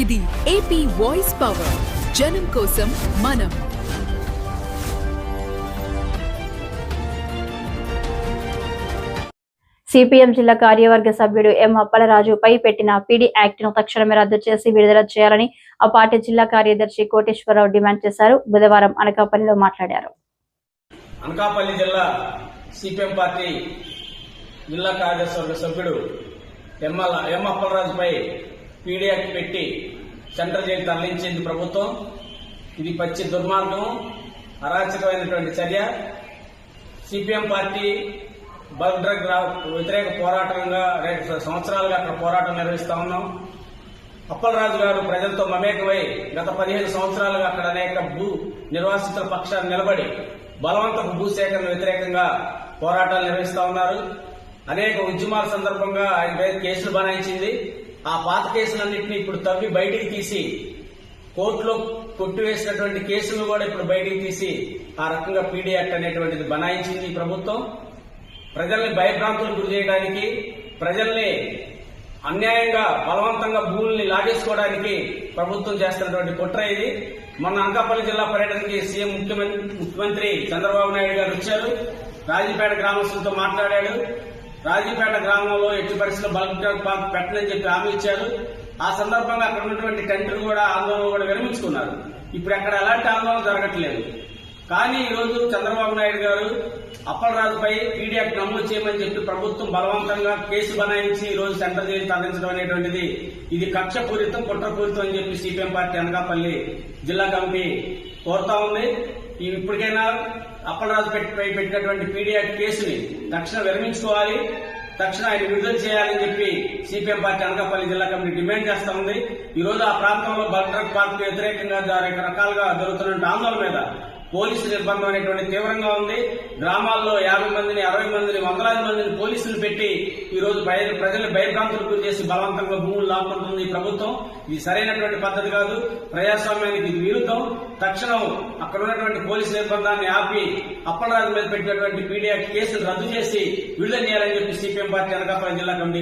ఇది AP voice power జనం కోసం మనం. సిపిఎం జిల్లా కార్యవర్గ సభ్యుడు ఎం అప్పలరాజుపై పెట్టిన పీడీ యాక్ట్ను తక్షణమే రద్దు చేసి విడుదల చేయాలని ఆ పార్టీ జిల్లా కార్యదర్శి కోటేశ్వరరావు డిమాండ్ చేశారు. బుధవారం అనకాపల్లిలో మాట్లాడారు. అనకాపల్లి జిల్లా సిపిఎం పార్టీ జిల్లా కార్యదర్శి వర్గ సభ్యుడు ఎం అప్పలరాజుపై పీడీ పెట్టి సెంట్రల్ జైలు తరలించింది ప్రభుత్వం. ఇది పచ్చి దుర్మార్గం అరాచకమైనటువంటి చర్య. సిపిఎం పార్టీ బల్క్ డ్రగ్ వ్యతిరేక పోరాటంగా సంవత్సరాలుగా అక్కడ పోరాటం నిర్వహిస్తా ఉన్నాం. అప్పలరాజు గారు ప్రజలతో మమేకమై గత పదిహేను సంవత్సరాలుగా అక్కడ అనేక భూ నిర్వాసితుల పక్షాన్ని నిలబడి బలవంతపు భూసేకరణ వ్యతిరేకంగా పోరాటాలు నిర్వహిస్తా ఉన్నారు. అనేక ఉద్యమాల సందర్భంగా ఆయన కేసులు బనాయించింది. ఆ పాత కేసులన్నింటినీ ఇప్పుడు తవ్వి బయటికి తీసి కోర్టులో కొట్టివేసినటువంటి కేసులను కూడా ఇప్పుడు బయటికి తీసి ఆ రకంగా పీడీ యాక్ట్ అనేటువంటిది బనాయించింది ఈ ప్రభుత్వం. ప్రజల్ని భయభ్రాంతులకు గురి చేయడానికి ప్రజల్ని అన్యాయంగా బలవంతంగా భూముల్ని లాగేసుకోవడానికి ప్రభుత్వం చేస్తున్నటువంటి కుట్ర ఇది. మొన్న అనకాపల్లి జిల్లా పర్యటనకి సీఎం ముఖ్యమంత్రి ముఖ్యమంత్రి చంద్రబాబు నాయుడు గారు వచ్చారు. రాజీపేట గ్రామస్తులతో మాట్లాడాడు. రాజీపేట గ్రామంలో ఎట్టి పరిస్థితుల్లో బల్క్ డ్రగ్ పార్క్ పెట్టనని చెప్పి హామీ ఇచ్చారు. ఆ సందర్భంగా అక్కడ ఉన్నటువంటి టెంట్లు కూడా ఆందోళన కూడా విరమించుకున్నారు. ఇప్పుడు అక్కడ ఎలాంటి ఆందోళన జరగట్లేదు. కానీ ఈ రోజు చంద్రబాబు నాయుడు గారు అప్పలరాజుపై పీడియాక్ నమోదు చేయమని చెప్పి ప్రభుత్వం బలవంతంగా కేసు బనాయించి ఈ రోజు సెంటర్ జైలు తరలించడం అనేటువంటిది ఇది కక్షపూరితం కుట్రపూరితం అని చెప్పి సిపిఎం పార్టీ అనకాపల్లి జిల్లా కమిటీ కోరుతా ఉంది. ఈ ఇప్పటికైనా అప్పలరాజు పెట్టి పెట్టినటువంటి పీడియాక్ కేసుని తక్షణ విరమించుకోవాలి. తక్షణ ఆయన విడుదల చేయాలని చెప్పి సిపిఎం పార్టీ అనకాపల్లి జిల్లా కమిటీ డిమాండ్ చేస్తా ఉంది. ఈ రోజు ఆ ప్రాంతంలో బల్ట్రక్ డ్రగ్ పార్క్ వ్యతిరేకంగా రకరకాలుగా జరుగుతున్న ఆందోళన మీద పోలీసు నిర్బంధం అనేటువంటి తీవ్రంగా ఉంది. గ్రామాల్లో యాభై మందిని అరవై మందిని వందలాది మందిని పోలీసులు పెట్టి ఈ రోజు ప్రజలు భయభ్రాంతులకు గురి చేసి బలవంతంగా భూములు లాక్కుంటుంది ఈ ప్రభుత్వం. ఇది సరైనటువంటి పద్ధతి కాదు. ప్రజాస్వామ్యానికి ఇది విరుద్ధం. తక్షణం అక్కడ ఉన్నటువంటి పోలీసు నిర్బంధాన్ని ఆపి అప్పలరాజు మీద పెట్టినటువంటి పీడియా కేసులు రద్దు చేసి విడుదల చేయాలని చెప్పి సిపిఎం పార్టీ అనకాపల్లి జిల్లా కమిటీ